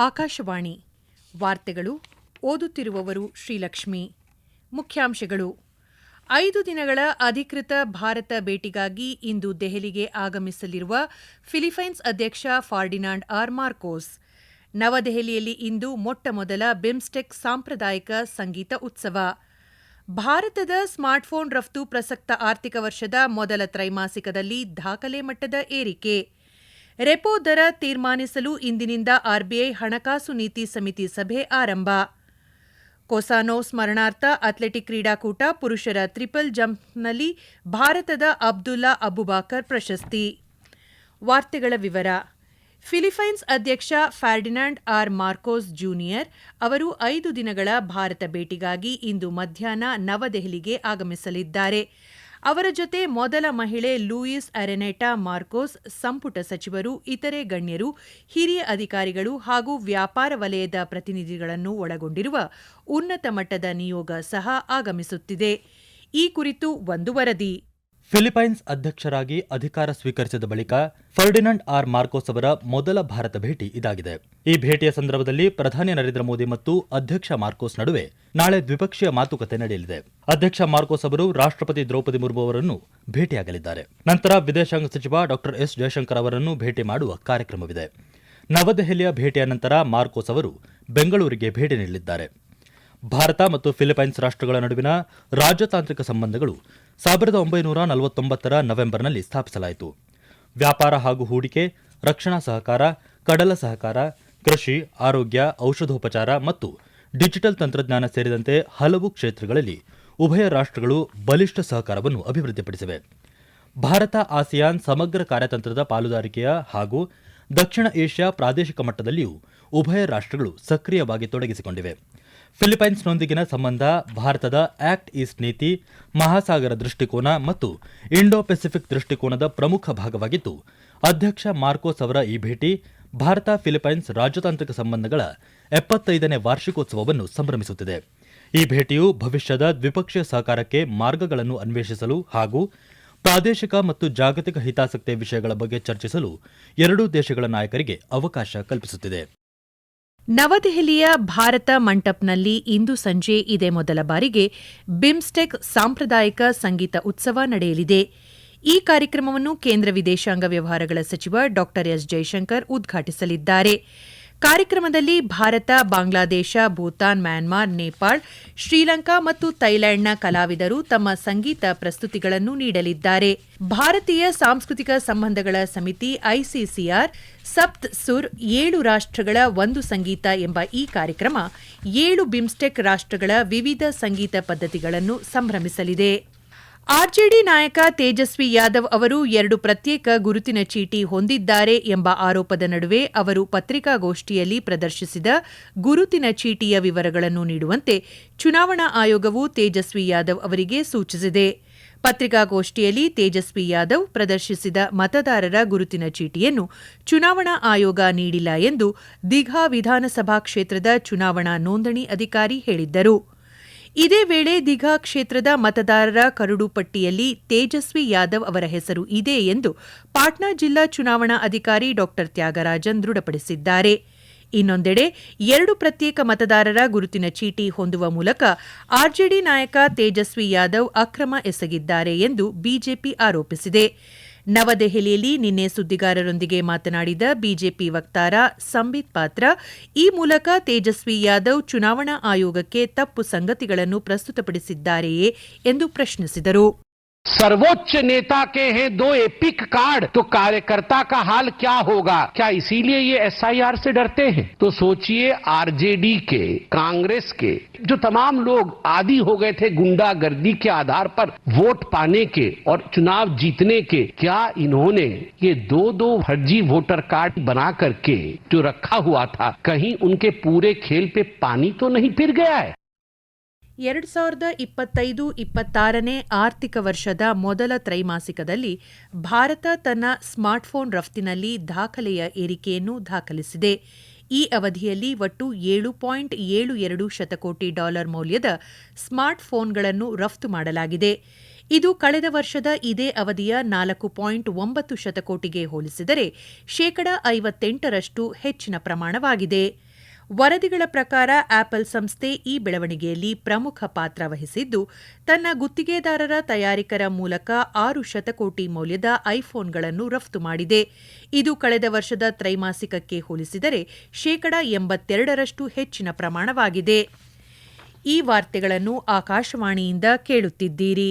ಆಕಾಶವಾಣಿ. ವಾರ್ತೆಗಳು ಓದುತ್ತಿರುವವರು ಶ್ರೀಲಕ್ಷ್ಮಿ. ಮುಖ್ಯಾಂಶಗಳು. ಐದು ದಿನಗಳ ಅಧಿಕೃತ ಭಾರತ ಭೇಟಿಗಾಗಿ ಇಂದು ದೆಹಲಿಗೆ ಆಗಮಿಸಲಿರುವ ಫಿಲಿಪೈನ್ಸ್ ಅಧ್ಯಕ್ಷ ಫಾರ್ಡಿನಾಂಡ್ ಆರ್ ಮಾರ್ಕೋಸ್. ನವದೆಹಲಿಯಲ್ಲಿ ಇಂದು ಮೊಟ್ಟಮೊದಲ ಬಿಮ್ಸ್ಟೆಕ್ ಸಾಂಪ್ರದಾಯಿಕ ಸಂಗೀತ ಉತ್ಸವ. ಭಾರತದ ಸ್ಮಾರ್ಟ್ಫೋನ್ ರಫ್ತು ಪ್ರಸಕ್ತ ಆರ್ಥಿಕ ವರ್ಷದ ಮೊದಲ ತ್ರೈಮಾಸಿಕದಲ್ಲಿ ದಾಖಲೆ ಮಟ್ಟದ ಏರಿಕೆ. ರೆಪೋ ದರ ತೀರ್ಮಾನಿಸಲು ಇಂದಿನಿಂದ ಆರ್ಬಿಐ ಹಣಕಾಸು ನೀತಿ ಸಮಿತಿ ಸಭೆ ಆರಂಭ. ಕೊಸಾನೋ ಸ್ಮರಣಾರ್ಥ ಅಥ್ಲೆಟಿಕ್ ಕ್ರೀಡಾಕೂಟ ಪುರುಷರ ಟ್ರಿಪಲ್ ಜಂಪ್ನಲ್ಲಿ ಭಾರತದ ಅಬ್ದುಲ್ಲಾ ಅಬುಬಾಕರ್ ಪ್ರಶಸ್ತಿ. ವಾರ್ತೆಗಳ ವಿವರ. ಫಿಲಿಪೈನ್ಸ್ ಅಧ್ಯಕ್ಷ ಫರ್ಡಿನಾಂಡ್ ಆರ್ ಮಾರ್ಕೋಸ್ ಜೂನಿಯರ್ ಅವರು ಐದು ದಿನಗಳ ಭಾರತ ಭೇಟಿಗಾಗಿ ಇಂದು ಮಧ್ಯಾಹ್ನ ನವದೆಹಲಿಗೆ ಆಗಮಿಸಲಿದ್ದಾರೆ. ಅವರ ಜೊತೆ ಮೊದಲ ಮಹಿಳೆ ಲೂಯಿಸ್ ಅರೆನೆಟಾ ಮಾರ್ಕೋಸ್, ಸಂಪುಟ ಸಚಿವರು, ಇತರೆ ಗಣ್ಯರು, ಹಿರಿಯ ಅಧಿಕಾರಿಗಳು ಹಾಗೂ ವ್ಯಾಪಾರ ವಲಯದ ಪ್ರತಿನಿಧಿಗಳನ್ನು ಒಳಗೊಂಡಿರುವ ಉನ್ನತ ಮಟ್ಟದ ನಿಯೋಗ ಸಹ ಆಗಮಿಸುತ್ತಿದೆ. ಈ ಕುರಿತು ಒಂದು ವರದಿ. ಫಿಲಿಪೈನ್ಸ್ ಅಧ್ಯಕ್ಷರಾಗಿ ಅಧಿಕಾರ ಸ್ವೀಕರಿಸಿದ ಬಳಿಕ ಫರ್ಡಿನಾಂಡ್ ಆರ್ ಮಾರ್ಕೋಸ್ ಅವರ ಮೊದಲ ಭಾರತ ಭೇಟಿ ಇದಾಗಿದೆ. ಈ ಭೇಟಿಯ ಸಂದರ್ಭದಲ್ಲಿ ಪ್ರಧಾನಿ ನರೇಂದ್ರ ಮೋದಿ ಮತ್ತು ಅಧ್ಯಕ್ಷ ಮಾರ್ಕೋಸ್ ನಡುವೆ ನಾಳೆ ದ್ವಿಪಕ್ಷೀಯ ಮಾತುಕತೆ ನಡೆಯಲಿದೆ. ಅಧ್ಯಕ್ಷ ಮಾರ್ಕೋಸ್ ಅವರು ರಾಷ್ಟ್ರಪತಿ ದ್ರೌಪದಿ ಮುರ್ಮು ಅವರನ್ನು ಭೇಟಿಯಾಗಲಿದ್ದಾರೆ. ನಂತರ ವಿದೇಶಾಂಗ ಸಚಿವ ಡಾ ಎಸ್ ಜಯಶಂಕರ್ ಅವರನ್ನು ಭೇಟಿ ಮಾಡುವ ಕಾರ್ಯಕ್ರಮವಿದೆ. ನವದೆಹಲಿಯ ಭೇಟಿಯ ನಂತರ ಮಾರ್ಕೋಸ್ ಅವರು ಬೆಂಗಳೂರಿಗೆ ಭೇಟಿ ನೀಡಲಿದ್ದಾರೆ. ಭಾರತ ಮತ್ತು ಫಿಲಿಪೈನ್ಸ್ ರಾಷ್ಟ್ರಗಳ ನಡುವಿನ ರಾಜತಾಂತ್ರಿಕ ಸಂಬಂಧಗಳು ಸಾವಿರದ ಒಂಬೈನೂರ ನಲವತ್ತೊಂಬತ್ತರ ನವೆಂಬರ್ನಲ್ಲಿ ಸ್ಥಾಪಿಸಲಾಯಿತು. ವ್ಯಾಪಾರ ಹಾಗೂ ಹೂಡಿಕೆ, ರಕ್ಷಣಾ ಸಹಕಾರ, ಕಡಲ ಸಹಕಾರ, ಕೃಷಿ, ಆರೋಗ್ಯ, ಔಷಧೋಪಚಾರ ಮತ್ತು ಡಿಜಿಟಲ್ ತಂತ್ರಜ್ಞಾನ ಸೇರಿದಂತೆ ಹಲವು ಕ್ಷೇತ್ರಗಳಲ್ಲಿ ಉಭಯ ರಾಷ್ಟ್ರಗಳು ಬಲಿಷ್ಠ ಸಹಕಾರವನ್ನು ಅಭಿವೃದ್ಧಿಪಡಿಸಿವೆ. ಭಾರತ, ಆಸಿಯಾನ್ ಸಮಗ್ರ ಕಾರ್ಯತಂತ್ರದ ಪಾಲುದಾರಿಕೆಯ ಹಾಗೂ ದಕ್ಷಿಣ ಏಷ್ಯಾ ಪ್ರಾದೇಶಿಕ ಮಟ್ಟದಲ್ಲಿಯೂ ಉಭಯ ರಾಷ್ಟ್ರಗಳು ಸಕ್ರಿಯವಾಗಿ ತೊಡಗಿಸಿಕೊಂಡಿವೆ. ಫಿಲಿಪೈನ್ಸ್ನೊಂದಿಗಿನ ಸಂಬಂಧ ಭಾರತದ ಆಕ್ಟ್ ಈಸ್ಟ್ ನೀತಿ, ಮಹಾಸಾಗರ ದೃಷ್ಟಿಕೋನ ಮತ್ತು ಇಂಡೋ ಪೆಸಿಫಿಕ್ ದೃಷ್ಟಿಕೋನದ ಪ್ರಮುಖ ಭಾಗವಾಗಿದ್ದು, ಅಧ್ಯಕ್ಷ ಮಾರ್ಕೋಸ್ ಅವರ ಈ ಭೇಟಿ ಭಾರತ, ಫಿಲಿಪೈನ್ಸ್ ರಾಜತಾಂತ್ರಿಕ ಸಂಬಂಧಗಳ ಎಪ್ಪತ್ತೈದನೇ ವಾರ್ಷಿಕೋತ್ಸವವನ್ನು ಸಂಭ್ರಮಿಸುತ್ತಿದೆ. ಈ ಭೇಟಿಯು ಭವಿಷ್ಯದ ದ್ವಿಪಕ್ಷೀಯ ಸಹಕಾರಕ್ಕೆ ಮಾರ್ಗಗಳನ್ನು ಅನ್ವೇಷಿಸಲು ಹಾಗೂ ಪ್ರಾದೇಶಿಕ ಮತ್ತು ಜಾಗತಿಕ ಹಿತಾಸಕ್ತಿಯ ವಿಷಯಗಳ ಬಗ್ಗೆ ಚರ್ಚಿಸಲು ಎರಡೂ ದೇಶಗಳ ನಾಯಕರಿಗೆ ಅವಕಾಶ ಕಲ್ಪಿಸುತ್ತಿದೆ. ನವದೆಹಲಿಯ ಭಾರತ ಮಂಟಪ್ನಲ್ಲಿ ಇಂದು ಸಂಜೆ ಇದೇ ಮೊದಲ ಬಾರಿಗೆ ಬಿಮ್ಸ್ಟೆಕ್ ಸಾಂಪ್ರದಾಯಿಕ ಸಂಗೀತ ಉತ್ಸವ ನಡೆಯಲಿದೆ. ಈ ಕಾರ್ಯಕ್ರಮವನ್ನು ಕೇಂದ್ರ ವಿದೇಶಾಂಗ ವ್ಯವಹಾರಗಳ ಸಚಿವ ಡಾ ಎಸ್ ಜೈಶಂಕರ್ ಉದ್ಘಾಟಿಸಲಿದ್ದಾರೆ. ಕಾರ್ಯಕ್ರಮದಲ್ಲಿ ಭಾರತ, ಬಾಂಗ್ಲಾದೇಶ, ಭೂತಾನ್, ಮ್ಯಾನ್ಮಾರ್, ನೇಪಾಳ್, ಶ್ರೀಲಂಕಾ ಮತ್ತು ಥೈಲ್ಯಾಂಡ್ನ ಕಲಾವಿದರು ತಮ್ಮ ಸಂಗೀತ ಪ್ರಸ್ತುತಿಗಳನ್ನು ನೀಡಲಿದ್ದಾರೆ. ಭಾರತೀಯ ಸಾಂಸ್ಕೃತಿಕ ಸಂಬಂಧಗಳ ಸಮಿತಿ ಐಸಿಸಿಆರ್, ಸಪ್ತ್ ಸುರ್ ಏಳು ರಾಷ್ಟ್ರಗಳ ಒಂದು ಸಂಗೀತ ಎಂಬ ಈ ಕಾರ್ಯಕ್ರಮ ಏಳು ಬಿಮ್ಸ್ಟೆಕ್ ರಾಷ್ಟ್ರಗಳ ವಿವಿಧ ಸಂಗೀತ ಪದ್ಧತಿಗಳನ್ನು ಸಂಭ್ರಮಿಸಲಿದೆ. ಆರ್ಜೆಡಿ ನಾಯಕ ತೇಜಸ್ವಿ ಯಾದವ್ ಅವರು ಎರಡು ಪ್ರತ್ಯೇಕ ಗುರುತಿನ ಚೀಟಿ ಹೊಂದಿದ್ದಾರೆ ಎಂಬ ಆರೋಪದ ನಡುವೆ ಅವರು ಪತ್ರಿಕಾಗೋಷ್ಠಿಯಲ್ಲಿ ಪ್ರದರ್ಶಿಸಿದ ಗುರುತಿನ ಚೀಟಿಯ ವಿವರಗಳನ್ನು ನೀಡುವಂತೆ ಚುನಾವಣಾ ಆಯೋಗವು ತೇಜಸ್ವಿ ಯಾದವ್ ಅವರಿಗೆ ಸೂಚಿಸಿದೆ. ಪತ್ರಿಕಾಗೋಷ್ಠಿಯಲ್ಲಿ ತೇಜಸ್ವಿ ಯಾದವ್ ಪ್ರದರ್ಶಿಸಿದ ಮತದಾರರ ಗುರುತಿನ ಚೀಟಿಯನ್ನು ಚುನಾವಣಾ ಆಯೋಗ ನೀಡಿಲ್ಲ ಎಂದು ದಿಘಾ ವಿಧಾನಸಭಾ ಕ್ಷೇತ್ರದ ಚುನಾವಣಾ ನೋಂದಣಿ ಅಧಿಕಾರಿ ಹೇಳಿದ್ದರು. ಇದೇ ವೇಳೆ ದಿಘಾ ಕ್ಷೇತ್ರದ ಮತದಾರರ ಕರಡು ಪಟ್ಟಿಯಲ್ಲಿ ತೇಜಸ್ವಿ ಯಾದವ್ ಅವರ ಹೆಸರು ಇದೆ ಎಂದು ಪಾಟ್ನಾ ಜಿಲ್ಲಾ ಚುನಾವಣಾ ಅಧಿಕಾರಿ ಡಾ ತ್ಯಾಗರಾಜನ್ ದೃಢಪಡಿಸಿದ್ದಾರೆ. ಇನ್ನೊಂದೆಡೆ ಎರಡು ಪ್ರತ್ಯೇಕ ಮತದಾರರ ಗುರುತಿನ ಚೀಟಿ ಹೊಂದುವ ಮೂಲಕ ಆರ್ಜೆಡಿ ನಾಯಕ ತೇಜಸ್ವಿ ಯಾದವ್ ಅಕ್ರಮ ಎಸಗಿದ್ದಾರೆ ಎಂದು ಬಿಜೆಪಿ ಆರೋಪಿಸಿದೆ. ನವದೆಹಲಿಯಲ್ಲಿ ನಿನ್ನೆ ಸುದ್ದಿಗಾರರೊಂದಿಗೆ ಮಾತನಾಡಿದ ಬಿಜೆಪಿ ವಕ್ತಾರ ಸಂಬಿತ್ ಪಾತ್ರ, ಈ ಮೂಲಕ ತೇಜಸ್ವಿ ಯಾದವ್ ಚುನಾವಣಾ ಆಯೋಗಕ್ಕೆ ತಪ್ಪು ಸಂಗತಿಗಳನ್ನು ಪ್ರಸ್ತುತಪಡಿಸಿದ್ದಾರೆಯೇ ಎಂದು ಪ್ರಶ್ನಿಸಿದರು. सर्वोच्च नेता के हैं दो एपिक कार्ड। तो कार्यकर्ता का हाल क्या होगा? क्या इसीलिए ये एसआईआर से डरते हैं? तो सोचिए आरजेडी के, कांग्रेस के, जो तमाम लोग आदि हो गए थे गुंडागर्दी के आधार पर वोट पाने के और चुनाव जीतने के, क्या इन्होंने ये दो दो फर्जी वोटर कार्ड बना करके जो रखा हुआ था, कहीं उनके पूरे खेल पे पानी तो नहीं फिर गया है? ಎರಡು ಸಾವಿರದ ಇಪ್ಪತ್ತೈದು ಇಪ್ಪತ್ತಾರನೇ ಆರ್ಥಿಕ ವರ್ಷದ ಮೊದಲ ತ್ರೈಮಾಸಿಕದಲ್ಲಿ ಭಾರತ ತನ್ನ ಸ್ಮಾರ್ಟ್ಫೋನ್ ರಫ್ತಿನಲ್ಲಿ ದಾಖಲೆಯ ಏರಿಕೆಯನ್ನು ದಾಖಲಿಸಿದೆ. ಈ ಅವಧಿಯಲ್ಲಿ ಒಟ್ಟು ಏಳು ಪಾಯಿಂಟ್ ಏಳು ಎರಡು ಶತಕೋಟಿ ಡಾಲರ್ ಮೌಲ್ಯದ ಸ್ಮಾರ್ಟ್ಫೋನ್ಗಳನ್ನು ರಫ್ತು ಮಾಡಲಾಗಿದೆ. ಇದು ಕಳೆದ ವರ್ಷದ ಇದೇ ಅವಧಿಯ ನಾಲ್ಕು ಪಾಯಿಂಟ್ ಒಂಬತ್ತು ಶತಕೋಟಿಗೆ ಹೋಲಿಸಿದರೆ ಶೇಕಡ ಐವತ್ತೆಂಟರಷ್ಟು ಹೆಚ್ಚಿನ ಪ್ರಮಾಣವಾಗಿದೆ. ವರದಿಗಳ ಪ್ರಕಾರ ಆಪಲ್ ಸಂಸ್ಥೆ ಈ ಬೆಳವಣಿಗೆಯಲ್ಲಿ ಪ್ರಮುಖ ಪಾತ್ರ ವಹಿಸಿದ್ದು, ತನ್ನ ಗುತ್ತಿಗೆದಾರರ ತಯಾರಿಕರ ಮೂಲಕ ಆರು ಶತಕೋಟಿ ಮೌಲ್ಯದ ಐಫೋನ್ಗಳನ್ನು ರಫ್ತು ಮಾಡಿದೆ. ಇದು ಕಳೆದ ವರ್ಷದ ತ್ರೈಮಾಸಿಕಕ್ಕೆ ಹೋಲಿಸಿದರೆ ಶೇಕಡ ಎಂಬತ್ತೆರಡರಷ್ಟು ಹೆಚ್ಚಿನ ಪ್ರಮಾಣವಾಗಿದೆ. ಈ ವಾರ್ತೆಗಳನ್ನು ಆಕಾಶವಾಣಿಯಿಂದ ಕೇಳುತ್ತಿದ್ದೀರಿ.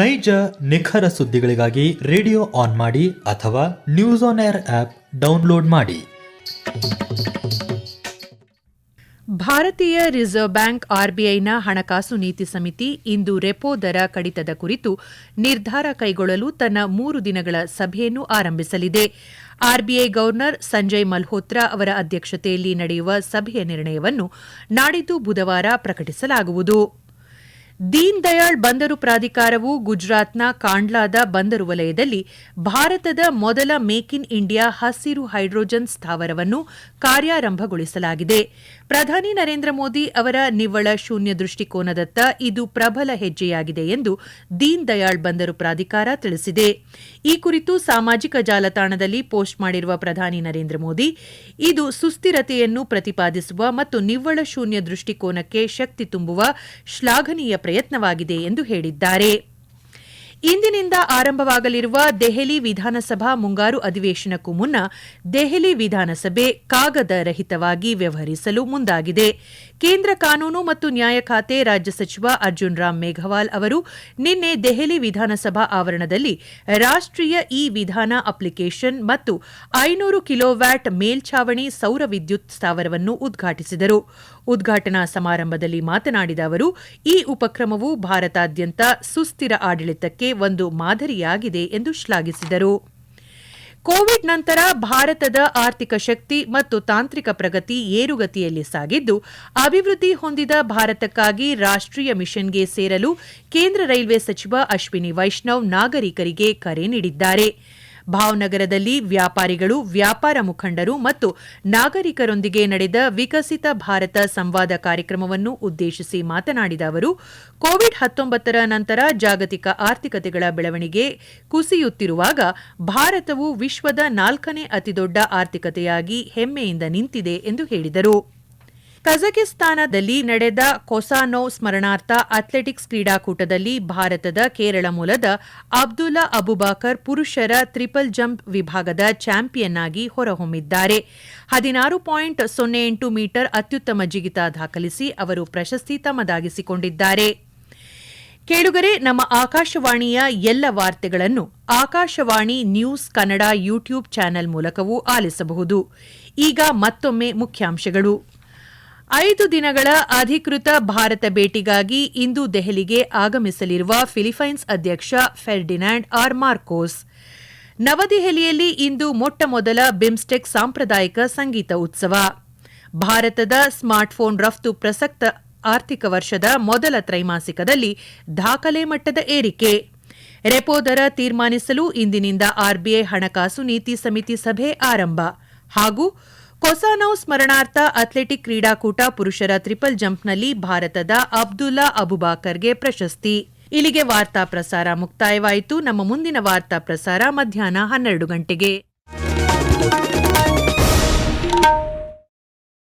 ನೈಜ ನಿಖರ ಸುದ್ದಿಗಳಿಗಾಗಿ ರೇಡಿಯೋ ಆನ್ ಮಾಡಿ ಅಥವಾ news on air app download ಮಾಡಿ. ಭಾರತೀಯ ರಿಸರ್ವ್ ಬ್ಯಾಂಕ್ ಆರ್ಬಿಐನ ಹಣಕಾಸು ನೀತಿ ಸಮಿತಿ ಇಂದು ರೆಪೋ ದರ ಕಡಿತದ ಕುರಿತು ನಿರ್ಧಾರ ಕೈಗೊಳ್ಳಲು ತನ್ನ ಮೂರು ದಿನಗಳ ಸಭೆಯನ್ನು ಆರಂಭಿಸಲಿದೆ. ಆರ್ಬಿಐ ಗವರ್ನರ್ ಸಂಜಯ್ ಮಲ್ಹೋತ್ರಾ ಅವರ ಅಧ್ಯಕ್ಷತೆಯಲ್ಲಿ ನಡೆಯುವ ಸಭೆಯ ನಿರ್ಣಯವನ್ನು ನಾಡಿದ್ದು ಬುಧವಾರ ಪ್ರಕಟಿಸಲಾಗುವುದು. ದೀನ್ ದಯಾಳ್ ಬಂದರು ಪ್ರಾಧಿಕಾರವು ಗುಜರಾತ್ನ ಕಾಂಡ್ಲಾದ ಬಂದರು ವಲಯದಲ್ಲಿ ಭಾರತದ ಮೊದಲ ಮೇಕ್ ಇನ್ ಇಂಡಿಯಾ ಹಸಿರು ಹೈಡ್ರೋಜನ್ ಸ್ಥಾವರವನ್ನು ಕಾರ್ಯಾರಂಭಗೊಳಿಸಲಾಗಿದೆ. ಪ್ರಧಾನಿ ನರೇಂದ್ರ ಮೋದಿ ಅವರ ನಿವ್ವಳ ಶೂನ್ಯ ದೃಷ್ಟಿಕೋನದತ್ತ ಇದು ಪ್ರಬಲ ಹೆಜ್ಜೆಯಾಗಿದೆ ಎಂದು ದೀನ್ ದಯಾಳ್ ಬಂದರು ಪ್ರಾಧಿಕಾರ ತಿಳಿಸಿದೆ. ಈ ಕುರಿತು ಸಾಮಾಜಿಕ ಜಾಲತಾಣದಲ್ಲಿ ಪೋಸ್ಟ್ ಮಾಡಿರುವ ಪ್ರಧಾನಿ ನರೇಂದ್ರ ಮೋದಿ, ಇದು ಸುಸ್ಥಿರತೆಯನ್ನು ಪ್ರತಿಪಾದಿಸುವ ಮತ್ತು ನಿವ್ವಳ ಶೂನ್ಯ ದೃಷ್ಟಿಕೋನಕ್ಕೆ ಶಕ್ತಿ ತುಂಬುವ ಶ್ಲಾಘನೀಯ ಪ್ರಯತ್ನವಾಗಿದೆ ಎಂದು ಹೇಳಿದ್ದಾರೆ. ಇಂದಿನಿಂದ ಆರಂಭವಾಗಲಿರುವ ದೆಹಲಿ ವಿಧಾನಸಭಾ ಮುಂಗಾರು ಅಧಿವೇಶನಕ್ಕೂ ಮುನ್ನ ದೆಹಲಿ ವಿಧಾನಸಭೆ ಕಾಗದ ರಹಿತವಾಗಿ ವ್ಯವಹರಿಸಲು ಮುಂದಾಗಿದೆ. ಕೇಂದ್ರ ಕಾನೂನು ಮತ್ತು ನ್ಯಾಯ ಖಾತೆ ರಾಜ್ಯ ಸಚಿವ ಅರ್ಜುನ್ ರಾಮ್ ಮೇಘವಾಲ್ ಅವರು ನಿನ್ನೆ ದೆಹಲಿ ವಿಧಾನಸಭಾ ಆವರಣದಲ್ಲಿ ರಾಷ್ಟ್ರೀಯ ಇ ವಿಧಾನ ಅಪ್ಲಿಕೇಶನ್ ಮತ್ತು ಐನೂರು ಕಿಲೋವ್ಯಾಟ್ ಮೇಲ್ಛಾವಣಿ ಸೌರ ವಿದ್ಯುತ್ ಸ್ಥಾವರವನ್ನು ಉದ್ಘಾಟಿಸಿದರು. ಉದ್ಘಾಟನಾ ಸಮಾರಂಭದಲ್ಲಿ ಮಾತನಾಡಿದ ಅವರು, ಈ ಉಪಕ್ರಮವು ಭಾರತಾದ್ಯಂತ ಸುಸ್ಥಿರ ಆಡಳಿತಕ್ಕೆ ಒಂದು ಮಾದರಿಯಾಗಿದೆ ಎಂದು ಶ್ಲಾಘಿಸಿದರು. ಕೋವಿಡ್ ನಂತರ ಭಾರತದ ಆರ್ಥಿಕ ಶಕ್ತಿ ಮತ್ತು ತಾಂತ್ರಿಕ ಪ್ರಗತಿ ಏರುಗತಿಯಲ್ಲಿ ಸಾಗಿದ್ದು, ಅಭಿವೃದ್ಧಿ ಹೊಂದಿದ ಭಾರತಕ್ಕಾಗಿ ರಾಷ್ಟ್ರೀಯ ಮಿಷನ್ಗೆ ಸೇರಲು ಕೇಂದ್ರ ರೈಲ್ವೆ ಸಚಿವ ಅಶ್ವಿನಿ ವೈಷ್ಣವ್ ನಾಗರಿಕರಿಗೆ ಕರೆ ನೀಡಿದ್ದಾರೆ. ಭಾವನಗರದಲ್ಲಿ ವ್ಯಾಪಾರಿಗಳು, ವ್ಯಾಪಾರ ಮುಖಂಡರು ಮತ್ತು ನಾಗರಿಕರೊಂದಿಗೆ ನಡೆದ ವಿಕಸಿತ ಭಾರತ ಸಂವಾದ ಕಾರ್ಯಕ್ರಮವನ್ನು ಉದ್ದೇಶಿಸಿ ಮಾತನಾಡಿದ ಅವರು, ಕೋವಿಡ್ ಹತ್ತೊಂಬತ್ತರ ನಂತರ ಜಾಗತಿಕ ಆರ್ಥಿಕತೆಗಳ ಬೆಳವಣಿಗೆ ಕುಸಿಯುತ್ತಿರುವಾಗ ಭಾರತವು ವಿಶ್ವದ ನಾಲ್ಕನೇ ಅತಿದೊಡ್ಡ ಆರ್ಥಿಕತೆಯಾಗಿ ಹೆಮ್ಮೆಯಿಂದ ನಿಂತಿದೆ ಎಂದು ಹೇಳಿದರು. ಕಜಕಿಸ್ತಾನದಲ್ಲಿ ನಡೆದ ಕೊಸಾನೋ ಸ್ಮರಣಾರ್ಥ ಅಥ್ಲೆಟಿಕ್ಸ್ ಕ್ರೀಡಾಕೂಟದಲ್ಲಿ ಭಾರತದ ಕೇರಳ ಮೂಲದ ಅಬ್ದುಲ್ಲಾ ಅಬುಬಾಕರ್ ಪುರುಷರ ಟ್ರಿಪಲ್ ಜಂಪ್ ವಿಭಾಗದ ಚಾಂಪಿಯನ್ ಆಗಿ ಹೊರಹೊಮ್ಮಿದ್ದಾರೆ. ಹದಿನಾರು ಪಾಯಿಂಟ್ ಸೊನ್ನೆ ಎಂಟು ಮೀಟರ್ ಅತ್ಯುತ್ತಮ ಜಿಗಿತ ದಾಖಲಿಸಿ ಅವರು ಪ್ರಶಸ್ತಿ ತಮ್ಮದಾಗಿಸಿಕೊಂಡಿದ್ದಾರೆ ಕೇಳುಗರೆ, ನಮ್ಮ ಆಕಾಶವಾಣಿಯ ಎಲ್ಲ ವಾರ್ತೆಗಳನ್ನು Akashvani news Kannada YouTube channel ಮೂಲಕವೂ ಆಲಿಸಬಹುದು. ಈಗ ಮತ್ತೊಮ್ಮೆ ಮುಖ್ಯಾಂಶಗಳು. ಐದು ದಿನಗಳ ಅಧಿಕೃತ ಭಾರತ ಭೇಟಿಗಾಗಿ ಇಂದು ದೆಹಲಿಗೆ ಆಗಮಿಸಲಿರುವ ಫಿಲಿಪೈನ್ಸ್ ಅಧ್ಯಕ್ಷ ಫೆರ್ಡಿನಾಂಡ್ ಆರ್ ಮಾರ್ಕೋಸ್. ನವದೆಹಲಿಯಲ್ಲಿ ಇಂದು ಮೊಟ್ಟಮೊದಲ ಬಿಮ್ಸ್ಟೆಕ್ ಸಾಂಪ್ರದಾಯಿಕ ಸಂಗೀತ ಉತ್ಸವ. ಭಾರತದ ಸ್ಮಾರ್ಟ್ಫೋನ್ ರಫ್ತು ಪ್ರಸಕ್ತ ಆರ್ಥಿಕ ವರ್ಷದ ಮೊದಲ ತ್ರೈಮಾಸಿಕದಲ್ಲಿ ದಾಖಲೆ ಮಟ್ಟದ ಏರಿಕೆ. ರೆಪೋ ದರ ತೀರ್ಮಾನಿಸಲು ಇಂದಿನಿಂದ ಆರ್ಬಿಐ ಹಣಕಾಸು ನೀತಿ ಸಮಿತಿ ಸಭೆ ಆರಂಭ. ಹಾಗೂ ಕೊಸಾನೌ ಸ್ಮರಣಾರ್ಥ ಅಥ್ಲೆಟಿಕ್ ಕ್ರೀಡಾಕೂಟ ಪುರುಷರ ಟ್ರಿಪಲ್ ಜಂಪ್ನಲ್ಲಿ ಭಾರತದ ಅಬ್ದುಲ್ಲಾ ಅಬುಬಾಕರ್ಗೆ ಪ್ರಶಸ್ತಿ. ಇಲ್ಲಿಗೆ ವಾರ್ತಾ ಪ್ರಸಾರ ಮುಕ್ತಾಯವಾಯಿತು. ನಮ್ಮ ಮುಂದಿನ ವಾರ್ತಾ ಪ್ರಸಾರ ಮಧ್ಯಾಹ್ನ ಹನ್ನೆರಡು ಗಂಟೆಗೆ.